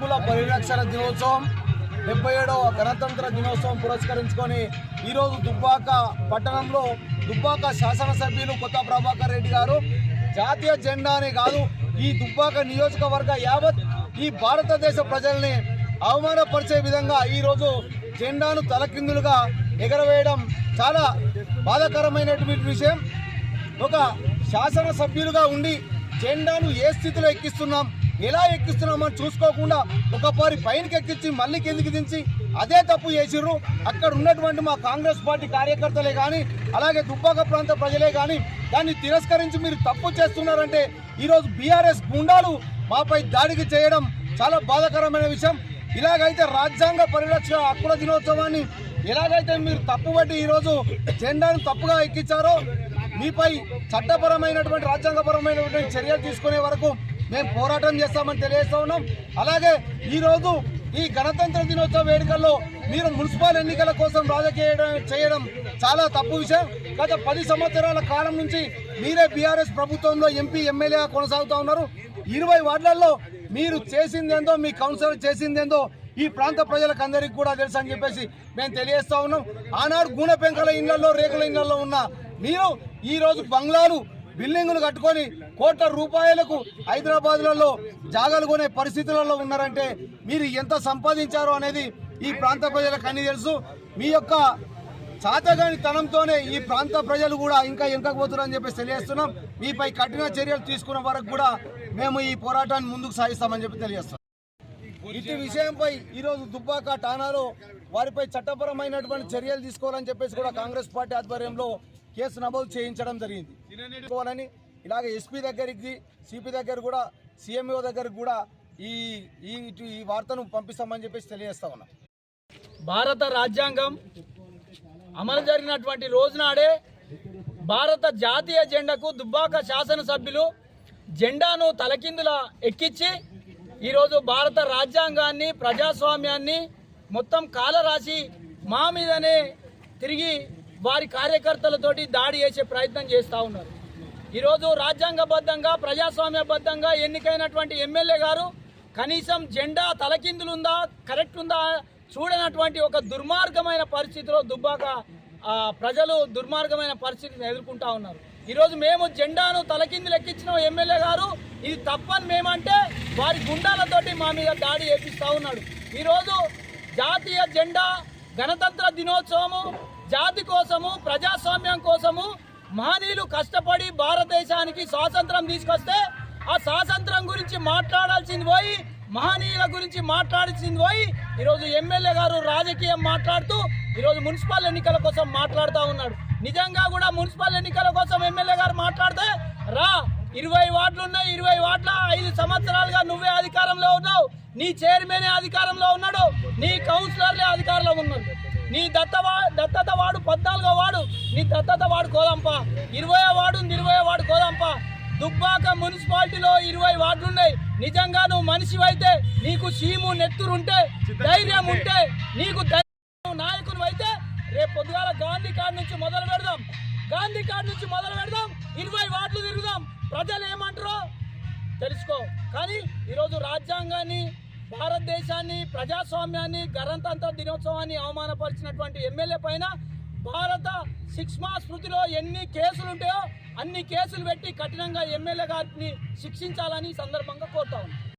హక్కుల పరిరక్షణ దినోత్సవం డెబ్బై ఏడవ గణతంత్ర దినోత్సవం పురస్కరించుకొని ఈరోజు దుబ్బాక పట్టణంలో దుబ్బాక శాసనసభ్యులు కొత్త ప్రభాకర్ రెడ్డి గారు జాతీయ జెండానే కాదు ఈ దుబ్బాక నియోజకవర్గ యావత్ ఈ భారతదేశ ప్రజల్ని అవమానపరిచే విధంగా ఈరోజు జెండాను తలకిందులుగా ఎగరవేయడం చాలా బాధాకరమైనటువంటి విషయం. ఒక శాసనసభ్యులుగా ఉండి జెండాను ఏ స్థితిలో ఎక్కిస్తున్నాం? ఎలా ఎక్కిస్తున్నామని చూసుకోకుండా ఒక పారి పైనకి ఎక్కించి మళ్ళీ కిందికి దించి అదే తప్పు చేసిర్రు. అక్కడ ఉన్నటువంటి మా కాంగ్రెస్ పార్టీ కార్యకర్తలే కానీ అలాగే దుబ్బాక ప్రాంత ప్రజలే కానీ దాన్ని తిరస్కరించి మీరు తప్పు చేస్తున్నారంటే ఈరోజు బీఆర్ఎస్ గుండాలు మాపై దాడికి చేయడం చాలా బాధాకరమైన విషయం. ఇలాగైతే రాజ్యాంగ పరిరక్షణ హక్కుల దినోత్సవాన్ని ఎలాగైతే మీరు తప్పుబట్టి ఈరోజు జెండాను తప్పుగా ఎక్కించారో మీపై చట్టపరమైనటువంటి రాజ్యాంగపరమైనటువంటి చర్యలు తీసుకునే వరకు మేము పోరాటం చేస్తామని తెలియజేస్తా ఉన్నాం. అలాగే ఈరోజు ఈ గణతంత్ర దినోత్సవ వేడుకల్లో మీరు మున్సిపల్ ఎన్నికల కోసం రాజకీయ చేయడం చాలా తప్పు విషయం. గత పది సంవత్సరాల కాలం నుంచి మీరే బీఆర్ఎస్ ప్రభుత్వంలో ఎంపీ ఎమ్మెల్యేగా కొనసాగుతూ ఉన్నారు. ఇరవై వార్డులలో మీరు చేసిందేందో మీ కౌన్సిలర్ చేసిందేందో ఈ ప్రాంత ప్రజలకు అందరికీ కూడా తెలుసు అని చెప్పేసి మేము తెలియజేస్తా ఉన్నాం. ఆనాడు గూనె పెంకల ఇళ్ళలో రేకుల ఇళ్ళలో ఉన్న మీరు ఈరోజు బంగ్లాలు బిల్డింగులు కట్టుకొని కోట్ల రూపాయలకు హైదరాబాద్లలో జాగాలు కొనే పరిస్థితులలో ఉన్నారంటే మీరు ఎంత సంపాదించారో అనేది ఈ ప్రాంత ప్రజలకు అన్ని తెలుసు. మీ యొక్క చాతగాని తనంతోనే ఈ ప్రాంత ప్రజలు కూడా ఇంకా వెనకపోతున్నారని చెప్పేసి తెలియజేస్తున్నాం. మీపై కఠిన చర్యలు తీసుకున్న వరకు కూడా మేము ఈ పోరాటాన్ని ముందుకు సాగిస్తామని చెప్పి తెలియజేస్తాం ఇటు విషయంపై ఈరోజు దుబ్బాక ఠానాలో వారిపై చట్టపరమైనటువంటి చర్యలు తీసుకోవాలని చెప్పేసి కూడా కాంగ్రెస్ పార్టీ ఆధ్వర్యంలో కేసు నమోదు చేయించడం జరిగింది. ఇలాగ ఎస్పీ దగ్గరికి సిపి దగ్గర కూడా సీఎంఓ దగ్గరికి కూడా ఈ ఈ ఇటు ఈ వార్తను పంపిస్తామని చెప్పేసి తెలియజేస్తా ఉన్నాం. భారత రాజ్యాంగం అమలు జరిగినటువంటి రోజునాడే భారత జాతీయ జెండాకు దుబ్బాక శాసనసభ్యులు జెండాను తలకిందుల ఎక్కించి ఈరోజు భారత రాజ్యాంగాన్ని ప్రజాస్వామ్యాన్ని మొత్తం కాలరాసి మా మీదనే తిరిగి వారి కార్యకర్తలతోటి దాడి చేసే ప్రయత్నం చేస్తూ ఉన్నారు. ఈరోజు రాజ్యాంగబద్ధంగా ప్రజాస్వామ్యబద్ధంగా ఎన్నికైనటువంటి ఎమ్మెల్యే గారు కనీసం జెండా తలకిందులుందా కరెక్ట్ ఉందా చూడనటువంటి ఒక దుర్మార్గమైన పరిస్థితిలో దుబ్బాక ప్రజలు దుర్మార్గమైన పరిస్థితిని ఎదుర్కొంటా ఉన్నారు. ఈరోజు మేము జెండాను తలకిందులు ఎక్కించిన ఎమ్మెల్యే గారు ఇది తప్పని మేమంటే వారి గుండాలతోటి మా మీద దాడి చేపిస్తా ఉన్నాడు. ఈరోజు జాతీయ జెండా గణతంత్ర దినోత్సవము జాతి కోసము ప్రజాస్వామ్యం మహనీయులు కష్టపడి భారతదేశానికి స్వాతంత్రం తీసుకొస్తే ఆ స్వాతంత్రం గురించి మాట్లాడాల్సింది పోయి మహనీయుల గురించి మాట్లాడాల్సింది పోయి ఈరోజు ఎమ్మెల్యే గారు రాజకీయం మాట్లాడుతూ ఈరోజు మున్సిపల్ ఎన్నికల కోసం మాట్లాడుతూ ఉన్నాడు. నిజంగా కూడా మున్సిపల్ ఎన్నికల కోసం ఎమ్మెల్యే గారు మాట్లాడితే రా ఇరవై వార్డులు ఉన్నాయి ఇరవై వార్డుల ఐదు సంవత్సరాలుగా నువ్వే అధికారంలో ఉన్నావు నీ చైర్మన్ అధికారంలో ఉన్నాడు నీ కౌన్సిలర్లే అధికారంలో ఉన్నాడు నీ దత్తవా దత్తత వాడు పద్నాలుగో వాడు. నీ దత్తత వాడు కోదంప. ఇరవై వాడు ఇరవై వాడు కోదంప. దుబ్బాక మున్సిపాలిటీలో ఇరవై వార్డులు ఉన్నాయి నిజంగా నువ్వు మనిషివైతే నీకు సీము నెత్తురు ఉంటే ధైర్యం ఉంటే నీకు ధైర్యం నాయకుడు అయితే రేపు పొద్దుగాల గాంధీ కార్డు నుంచి మొదలు పెడదాం. గాంధీ కార్డు నుంచి మొదలు పెడదాం. ఇరవై వార్డులు తిరుగుదాం. ప్రజలు ఏమంటారో తెలుసుకో. కానీ ఈరోజు రాజ్యాంగాన్ని భారతదేశాన్ని ప్రజాస్వామ్యాన్ని గణతంత్ర దినోత్సవాన్ని అవమానపరిచినటువంటి ఎమ్మెల్యే పైన భారత శిక్ష్మా స్మృతిలో ఎన్ని కేసులు ఉంటాయో అన్ని కేసులు పెట్టి కఠినంగా ఎమ్మెల్యే గారిని శిక్షించాలని సందర్భంగా కోరుతా ఉన్నాను